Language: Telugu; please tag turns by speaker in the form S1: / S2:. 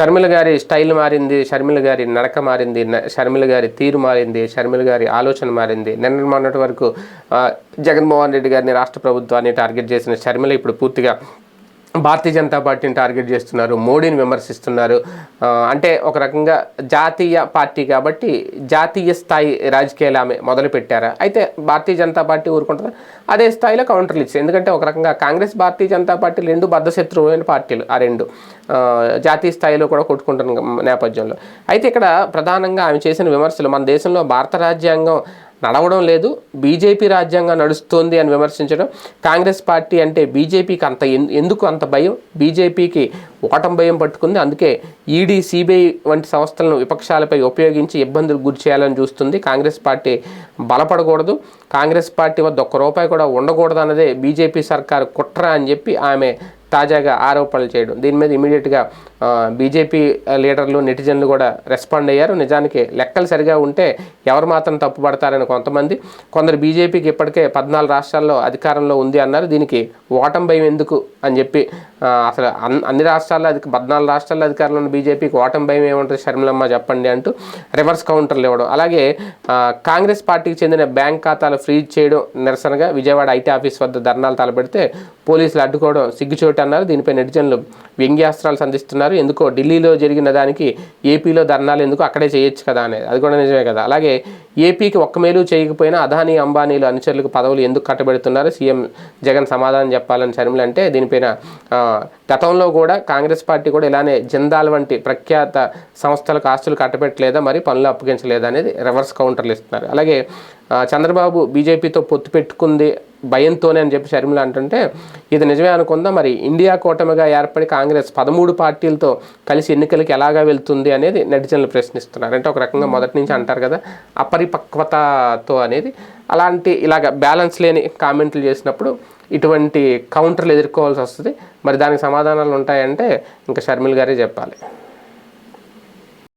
S1: షర్మిల గారి స్టైల్ మారింది షర్మిల గారి నడక మారింది షర్మిల గారి తీరు మారింది షర్మిల గారి ఆలోచన మారింది. నిన్న మొన్నటి వరకు జగన్మోహన్ రెడ్డి గారిని రాష్ట్ర ప్రభుత్వాన్ని టార్గెట్ చేసిన షర్మిల ఇప్పుడు పూర్తిగా భారతీయ జనతా పార్టీని టార్గెట్ చేస్తున్నారు మోడీని విమర్శిస్తున్నారు. అంటే ఒక రకంగా జాతీయ పార్టీ కాబట్టి జాతీయ స్థాయి రాజకీయాలు ఆమె మొదలుపెట్టారా? అయితే భారతీయ జనతా పార్టీ ఊరుకుంటుందా అదే స్థాయిలో కౌంటర్లు ఇచ్చారు ఎందుకంటే ఒక రకంగా కాంగ్రెస్ భారతీయ జనతా పార్టీ రెండు బద్ధశత్రువులైన పార్టీలు ఆ రెండు. జాతీయ స్థాయిలో కూడా కొట్టుకుంటున్న నేపథ్యంలో. అయితే ఇక్కడ ప్రధానంగా ఆమె చేసిన విమర్శలు మన దేశంలో భారత రాజ్యాంగం నడవడం లేదు. బీజేపీ రాజ్యాంగం నడుస్తోంది అని విమర్శించడం కాంగ్రెస్ పార్టీ అంటే బీజేపీకి అంత ఎందుకు అంత భయం? బీజేపీకి ఓటం భయం పట్టుకుంది. అందుకే ఈడీ సిబిఐ వంటి సంస్థలను విపక్షాలపై ఉపయోగించి ఇబ్బందులు గురి చేయాలని చూస్తుంది. కాంగ్రెస్ పార్టీ బలపడకూడదు. కాంగ్రెస్ పార్టీ వద్ద ఒక్క రూపాయి కూడా ఉండకూడదు అన్నదే బీజేపీ సర్కారు కుట్ర అని చెప్పి ఆమె తాజాగా ఆరోపణలు చేయడం. దీని మీద ఇమీడియట్గా బీజేపీ లీడర్లు నెటిజన్లు కూడా రెస్పాండ్ అయ్యారు. నిజానికి లెక్కలు సరిగా ఉంటే ఎవరు మాత్రం తప్పుపడతారని కొంతమంది. కొందరు బీజేపీకి ఇప్పటికే పద్నాలుగు రాష్ట్రాల్లో అధికారంలో ఉంది అన్నారు. దీనికి ఓటం భయం ఎందుకు అని చెప్పి అసలు అన్- అన్ని రాష్ట్రాల్లో అధిక పద్నాలుగు రాష్ట్రాల్లో అధికారంలో ఉన్న బీజేపీకి ఓటం భయం ఏముంటుంది షర్మిలమ్మ చెప్పండి అంటూ రివర్స్ కౌంటర్లు ఇవ్వడం. అలాగే కాంగ్రెస్ పార్టీకి చెందిన బ్యాంక్ ఖాతాలు ఫ్రీజ్ చేయడం నిరసనగా విజయవాడ ఐటీ ఆఫీస్ వద్ద ధర్నాలు తలపెడితే పోలీసులు అడ్డుకోవడం సిగ్గుచోటు అన్నారు. దీనిపై నెటిజన్లు వ్యంగ్యాస్త్రాలు సంధిస్తున్నారు. ఎందుకో ఢిల్లీలో జరిగిన దానికి ఏపీలో ధర్నాలు ఎందుకు అక్కడే చేయొచ్చు కదా అనేది. అది కూడా నిజమే కదా. అలాగే ఏపీకి ఒక్క మేలు చేయకపోయినా అదానీ అంబానీలు అనుచరులకు పదవులు ఎందుకు కట్టబెడుతున్నారు? సీఎం జగన్ సమాధానం చెప్పాలని చర్మలు అంటే దీనిపైన గతంలో కూడా కాంగ్రెస్ పార్టీ కూడా ఇలానే జిందాల్ వంటి ప్రఖ్యాత సంస్థలకు ఆస్తులు కట్టబెట్టలేదా? మరి పనులు అప్పగించలేదా అనేది రివర్స్ కౌంటర్లు ఇస్తున్నారు. అలాగే చంద్రబాబు బీజేపీతో పొత్తు పెట్టుకుంది భయంతోనే అని చెప్పి షర్మిల అంటుంటే ఇది నిజమే అనుకుందాం? మరి ఇండియా కూటమిగా ఏర్పడి కాంగ్రెస్ పదమూడు పార్టీలతో కలిసి ఎన్నికలకి ఎలాగా వెళ్తుంది అనేది నెటిజన్లు ప్రశ్నిస్తున్నారు. అంటే ఒక రకంగా మొదటి నుంచి అంటారు కదా అపరిపక్వతతో అనేది. అలాంటి ఇలాగ బ్యాలెన్స్ లేని కామెంట్లు చేసినప్పుడు ఇటువంటి కౌంటర్లు ఎదుర్కోవాల్సి వస్తుంది. మరి దానికి సమాధానాలు ఉంటాయంటే ఇంకా షర్మిల్ గారే చెప్పాలి.